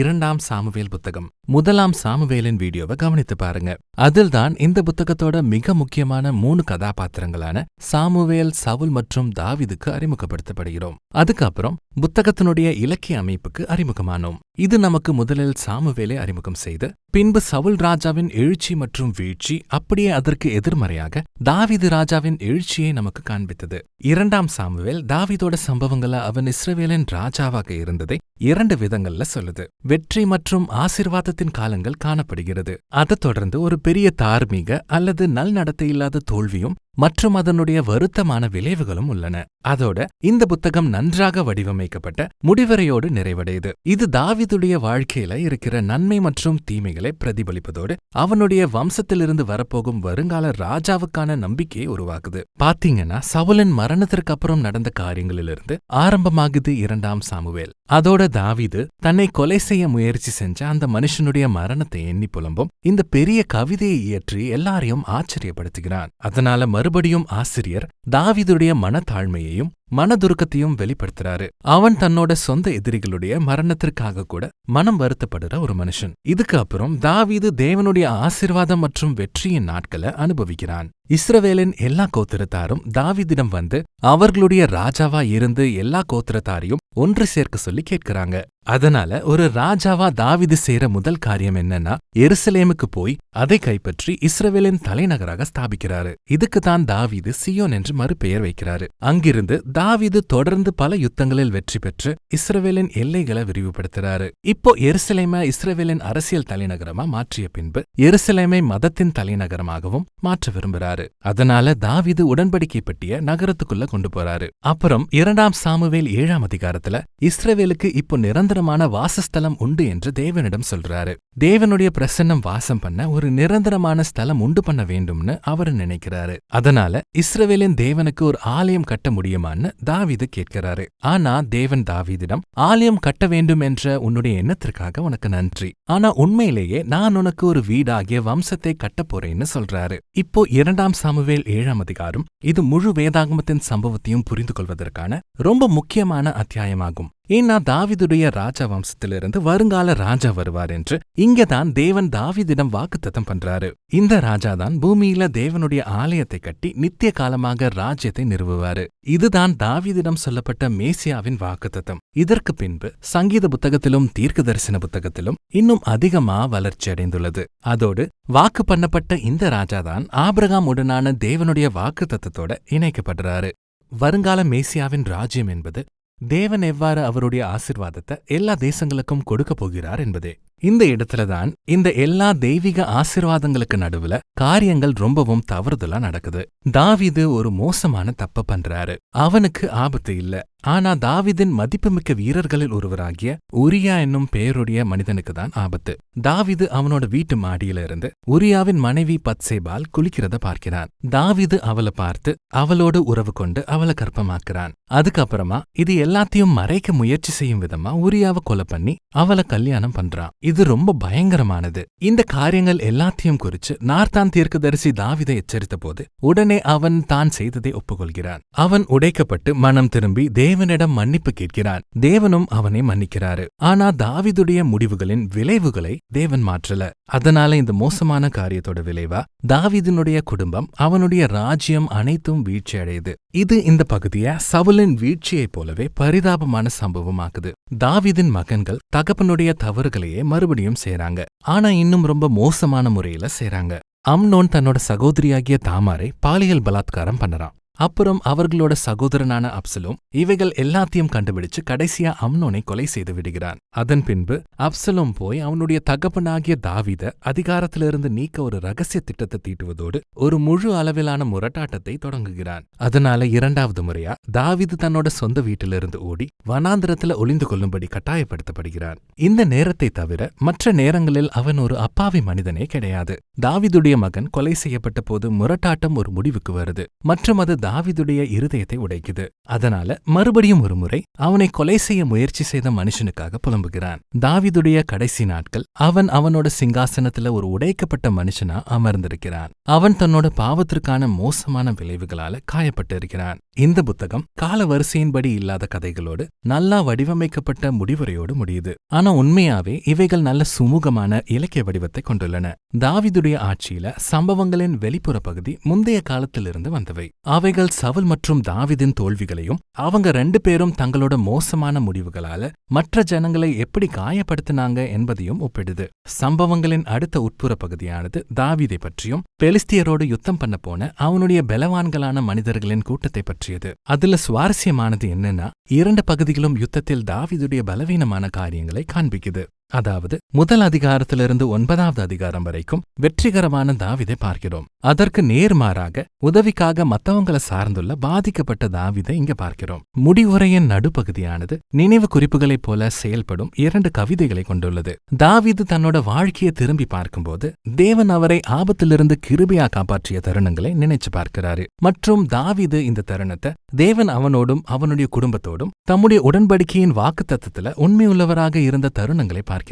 இரண்டாம் சாமுவேல் புத்தகம். முதலாம் சாமுவேலின் வீடியோவை கவனித்து பாருங்க. அதில்தான் இந்த புத்தகத்தோட மிக முக்கியமான மூணு கதாபாத்திரங்களான சாமுவேல் சவுல் மற்றும் தாவிதுக்கு அறிமுகப்படுத்தப்படுகிறோம். அதுக்கப்புறம் புத்தகத்தினுடைய இலக்கிய அமைப்புக்கு அறிமுகமானோம். இது நமக்கு முதலில் சாமுவேலை அறிமுகம் செய்து பின்பு சவுல் ராஜாவின் எழுச்சி மற்றும் வீழ்ச்சி அப்படியே அதற்கு எதிர்மறையாக தாவீது ராஜாவின் எழுச்சியை நமக்கு காண்பித்தது. இரண்டாம் சாமுவேல் தாவிதோட சம்பவங்களை அவன் இஸ்ரவேலின் ராஜாவாக இருந்ததை இரண்டு விதங்கள்ல சொல்லுது. வெற்றி மற்றும் ஆசிர்வாதத்தின் காலங்கள் காணப்படுகிறது. அதைத் தொடர்ந்து ஒரு பெரிய தார்மீக அல்லது நல்நடத்தை இல்லாத தோல்வியும் மற்றும் அதனுடைய வருத்தமான விளைவுகளும் உள்ளன. அதோட இந்த புத்தகம் நன்றாக வடிவமைக்கப்பட்ட முடிவரையோடு நிறைவடையுது. இது தாவிதுடைய வாழ்க்கையில இருக்கிற நன்மை மற்றும் தீமைகளை பிரதிபலிப்பதோடு அவனுடைய வம்சத்திலிருந்து வரப்போகும் வருங்கால ராஜாவுக்கான நம்பிக்கையை உருவாக்குது. பாத்தீங்கன்னா சவுலின் மரணத்திற்கு அப்புறம் நடந்த காரியங்களிலிருந்து ஆரம்பமாகுது இரண்டாம் சாமுவேல். அதோட தாவிது தன்னை கொலை செய்ய முயற்சி செஞ்ச அந்த மனுஷனுடைய மரணத்தை எண்ணி புலம்பும் இந்த பெரிய கவிதையை இயற்றி எல்லாரையும் ஆச்சரியப்படுத்துகிறான். அதனால மறுபடியும் ஆசிரியர் தாவிதுடைய மனத்தாழ்மையையும் மனதுருக்கத்தையும் வெளிப்படுத்துறாரு. அவன் தன்னோட சொந்த எதிரிகளுடைய மரணத்திற்காக கூட மனம் வருத்தப்படுற ஒரு மனுஷன். இதுக்கு அப்புறம் தாவீது தேவனுடைய ஆசிர்வாதம் மற்றும் வெற்றியின் நாட்களை அனுபவிக்கிறான். இஸ்ரவேலின் எல்லா கோத்திரத்தாரும் தாவிதிடம் வந்து அவர்களுடைய ராஜாவா இருந்து எல்லா கோத்திரத்தாரையும் ஒன்று சேர்க்க சொல்லி கேட்கிறாங்க. அதனால ஒரு ராஜாவா தாவிது செய்யற முதல் காரியம் என்னன்னா எருசலேமுக்கு போய் அதை கைப்பற்றி இஸ்ரவேலின் தலைநகராக ஸ்தாபிக்கிறாரு. இதுக்கு தான் தாவீது சியோன் என்று மறுபெயர் வைக்கிறாரு. அங்கிருந்து தாவீது தொடர்ந்து பல யுத்தங்களில் வெற்றி பெற்று இஸ்ரவேலின் எல்லைகளை விரிவுபடுத்துறாரு. இப்போ எருசலேமை இஸ்ரவேலின் அரசியல் தலைநகரமா மாற்றிய பின்பு எருசலேமை மதத்தின் தலைநகரமாகவும் மாற்ற விரும்புறாரு. அதனால தாவீது உடன்படிக்கை பட்டிய நகரத்துக்குள்ள கொண்டு போறாரு. அப்புறம் இரண்டாம் சாமுவேல் ஏழாம் அதிகாரத்துல இஸ்ரவேலுக்கு இப்போ நிரந்தரமான வாசஸ்தலம் உண்டு என்று தேவனிடம் சொல்றாரு. தேவனுடைய பிரசன்னம் வாசம் பண்ண ஒரு நிரந்தரமான ஸ்தலம் உண்டு பண்ண வேண்டும்னு அவர் நினைக்கிறாரு. அதனால இஸ்ரவேலின் தேவனுக்கு ஒரு ஆலயம் கட்ட முடியுமான்னு தாவீது கேட்கிறாரு. ஆனா தேவன் தாவீதிடம் ஆலயம் கட்ட வேண்டும் என்ற உன்னுடைய எண்ணத்திற்காக உனக்கு நன்றி. ஆனா உண்மையிலேயே நான் உனக்கு ஒரு வீடாகிய வம்சத்தை கட்டப் போறேன்னு சொல்றாரு. இப்போ இரண்டாம் சாமுவேல் ஏழாம் அதிகாரம் இது முழு வேதாகமத்தின் சம்பவத்தையும் புரிந்து கொள்வதற்கான ரொம்ப முக்கியமான அத்தியாயமாகும். ஏன்னா தாவிதுடைய ராஜா வம்சத்திலிருந்து வருங்கால ராஜா வருவார் என்று இங்கதான் தேவன் தாவிதிடம் வாக்குத்தத்தம் பண்றாரு. இந்த ராஜாதான் பூமியில தேவனுடைய ஆலயத்தை கட்டி நித்திய காலமாக ராஜ்யத்தை நிறுவுவாரு. இதுதான் தாவிதிடம் சொல்லப்பட்ட மேசியாவின் வாக்குத்தத்தம். இதற்கு பின்பு சங்கீத புத்தகத்திலும் தீர்க்க தரிசன புத்தகத்திலும் இன்னும் அதிகமா வளர்ச்சி அடைந்துள்ளது. அதோடு வாக்கு பண்ணப்பட்ட இந்த ராஜாதான் ஆபிரகாம் உடனான தேவனுடைய வாக்குத்தத்தத்தோட இணைக்கப்படுறாரு. வருங்கால மேசியாவின் ராஜ்யம் என்பது தேவன் எவ்வாறு அவருடைய ஆசிர்வாதத்தை எல்லா தேசங்களுக்கும் கொடுக்க போகிறார் என்பதே. இந்த இடத்துலதான் இந்த எல்லா தெய்வீக ஆசிர்வாதங்களுக்கு நடுவுல காரியங்கள் ரொம்பவும் தவறுதலா நடக்குது. தாவிது ஒரு மோசமான தப்ப பண்றாரு. அவனுக்கு ஆபத்து இல்ல. ஆனா தாவிதின் மதிப்புமிக்க வீரர்களில் ஒருவராகிய உரியா என்னும் பெயருடைய மனிதனுக்கு தான் ஆபத்து. தாவிது அவனோட வீட்டு மாடியில இருந்து உரியாவின் மனைவி பத்சேபால் குளிக்கிறத பார்க்கிறான். தாவிது அவளை பார்த்து அவளோடு உறவு கொண்டு அவளை கர்ப்பமாக்குறான். அதுக்கப்புறமா இது எல்லாத்தையும் மறைக்க முயற்சி செய்யும் விதமா உரியாவை கொலை பண்ணி அவளை கல்யாணம் பண்றான். இது ரொம்ப பயங்கரமானது. இந்த காரியங்கள் எல்லாத்தையும் குறிச்சு நார்தான் தீர்க்கதரிசி தாவிதை எச்சரித்த போது உடனே அவன் தான் செய்ததை ஒப்புக்கொள்கிறான். அவன் உடைக்கப்பட்டு மனம் திரும்பி தேவனிடம் மன்னிப்பு கேட்கிறான். தேவனும் அவனை மன்னிக்கிறாரு. ஆனா தாவிதுடைய முடிவுகளின் விளைவுகளை தேவன் மாற்றல. அதனால இந்த மோசமான காரியத்தோட விளைவா? தாவிதினுடைய குடும்பம் அவனுடைய ராஜ்யம் அனைத்தும் வீழ்ச்சி அடையுது இது இந்த பகுதிய சவுலின் வீழ்ச்சியைப் போலவே பரிதாபமான சம்பவமாக்குது தாவிதின் மகன்கள் தகப்பனுடைய தவறுகளையே மறுபடியும் செய்றாங்க. ஆனா இன்னும் ரொம்ப மோசமான முறையில செய்றாங்க. அம்னோன் தன்னோட சகோதரியாகிய தாமாரை பாலியல் பலாத்காரம் பண்ணறான். அப்புறம் அவர்களோட சகோதரனான அப்சலோம் இவைகள் எல்லாத்தையும் கண்டுபிடிச்சு கடைசியா அம்னோனை கொலை செய்து விடுகிறான். அதன் பின்பு அப்சலோம் போய் அவனுடைய தகப்பனாகிய தாவித அதிகாரத்திலிருந்து நீக்க ஒரு ரகசிய திட்டத்தை தீட்டுவதோடு ஒரு முழு அளவிலான முரட்டாட்டத்தை தொடங்குகிறான். அதனால இரண்டாவது முறையா தாவிது தன்னோட சொந்த வீட்டிலிருந்து ஓடி வனாந்திரத்துல ஒளிந்து கொள்ளும்படி கட்டாயப்படுத்தப்படுகிறான். இந்த நேரத்தை தவிர மற்ற நேரங்களில் அவன் ஒரு அப்பாவி மனிதனே கிடையாது. தாவிதுடைய மகன் கொலை செய்யப்பட்ட போது முரட்டாட்டம் ஒரு முடிவுக்கு வருது. மற்றும் அது தாவிதுடைய இருதயத்தை உடைக்குது. அதனால மறுபடியும் ஒரு முறை அவனை கொலை செய்ய முயற்சி செய்த மனுஷனுக்காக புலம்புகிறான். தாவிதுடைய கடைசி நாட்கள் அவன் அவனோட சிங்காசனத்துல ஒரு உடைக்கப்பட்ட மனுஷனா அமர்ந்திருக்கிறான். அவன் தன்னோட பாவத்திற்கான மோசமான விளைவுகளால காயப்பட்டு இருக்கிறான் இந்த புத்தகம் கால வரிசையின்படி இல்லாத கதைகளோடு நல்லா வடிவமைக்கப்பட்ட முடிவுரையோடு முடியுது. ஆனா உண்மையாவே இவைகள் நல்ல சுமூகமான இலக்கிய வடிவத்தை கொண்டுள்ளன. தாவிதுடைய ஆட்சியில சம்பவங்களின் வெளிப்புற பகுதி முந்தைய காலத்திலிருந்து வந்தவை. அவைகள் சவுல் மற்றும் தாவிதின் தோல்விகளையும் அவங்க ரெண்டு பேரும் தங்களோட மோசமான முடிவுகளால மற்ற ஜனங்களை எப்படி காயப்படுத்தினாங்க என்பதையும் ஒப்பிடுது. சம்பவங்களின் அடுத்த உட்புற பகுதியானது தாவிதை பற்றியும் பெலிஸ்தியரோடு யுத்தம் பண்ண போன அவனுடைய பலவான்களான மனிதர்களின் கூட்டத்தை பற்றி பற்றியது அதுல சுவாரஸ்யமானது என்னன்னா இரண்டு பகுதிகளும் யுத்தத்தில் தாவிதுடைய பலவீனமான காரியங்களை காண்பிக்குது. அதாவது முதல் அதிகாரத்திலிருந்து ஒன்பதாவது அதிகாரம் வரைக்கும் வெற்றிகரமான தாவிதை பார்க்கிறோம். அதற்கு நேர்மாறாக உதவிக்காக மத்தவங்கள சார்ந்துள்ள பாதிக்கப்பட்ட தாவிதை இங்க பார்க்கிறோம். முடிவுரையின் நடுப்பகுதியானது நினைவு குறிப்புகளைப் போல செயல்படும் இரண்டு கவிதைகளை கொண்டுள்ளது. தாவிது தன்னோட வாழ்க்கையை திரும்பி பார்க்கும்போது தேவன் அவரை ஆபத்திலிருந்து கிருபையா காப்பாற்றிய தருணங்களை நினைச்சு பார்க்கிறாரு. மற்றும் தாவிது இந்த தருணத்தை தேவன் அவனோடும் அவனுடைய குடும்பத்தோடும் தம்முடைய உடன்படிக்கையின் வாக்குத்தத்தத்துல உண்மையுள்ளவராக இருந்த தருணங்களை பார்க்கிறார்.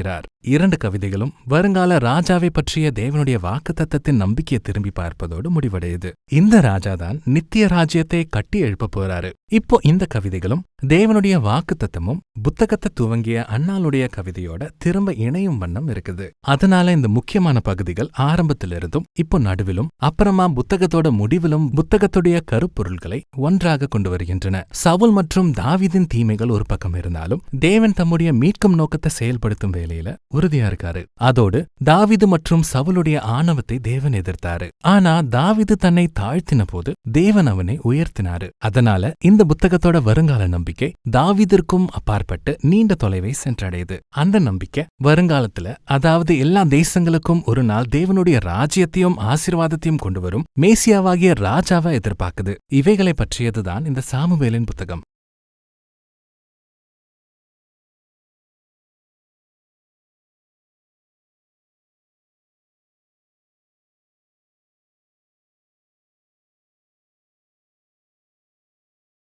இரண்டு கவிதைகளும் வருங்கால ராஜாவை பற்றிய தேவனுடைய வாக்குத்தத்தத்தின் நம்பிக்கையை திரும்பி பார்ப்பதோடு முடிவடையுது. இந்த ராஜாதான் நித்திய ராஜ்யத்தை கட்டி எழுப்ப போறாரு. இப்போ இந்த கவிதைகளும் தேவனுடைய வாக்குத்தத்தமும் புத்தகத்தை துவங்கிய அண்ணாளுடைய கவிதையோட திரும்ப இணையும் வண்ணம் இருக்குது. அதனால இந்த முக்கியமான பகுதிகள் ஆரம்பத்திலிருந்தும் இப்போ நடுவிலும் அப்புறமா புத்தகத்தோட முடிவிலும் புத்தகத்துடைய கருப்பொருள்களை ஒன்றாக கொண்டு வருகின்றன. சவுல் மற்றும் தாவீதின் தீமைகள் ஒரு பக்கம் இருந்தாலும் தேவன் தம்முடைய மீட்கும் நோக்கத்தை செயல்படுத்தும் வேலையில உறுதியா இருக்காரு. அதோடு தாவிது மற்றும் சவுலுடைய ஆணவத்தை தேவன் எதிர்த்தாரு. ஆனா தாவிது தன்னை தாழ்த்தின போது தேவன் அவனை உயர்த்தினாரு. அதனால இந்த புத்தகத்தோட வருங்கால நம்பிக்கை தாவிதிற்கும் அப்பாற்பட்டு நீண்ட தொலைவை சென்றடையுது. அந்த நம்பிக்கை வருங்காலத்துல அதாவது எல்லா தேசங்களுக்கும் ஒரு நாள் தேவனுடைய ராஜ்யத்தையும் ஆசீர்வாதத்தையும் கொண்டு வரும் மேசியாவாகிய ராஜாவை எதிர்பார்க்குது. இவைகளை பற்றியதுதான் இந்த சாமுவேலின் புத்தகம்.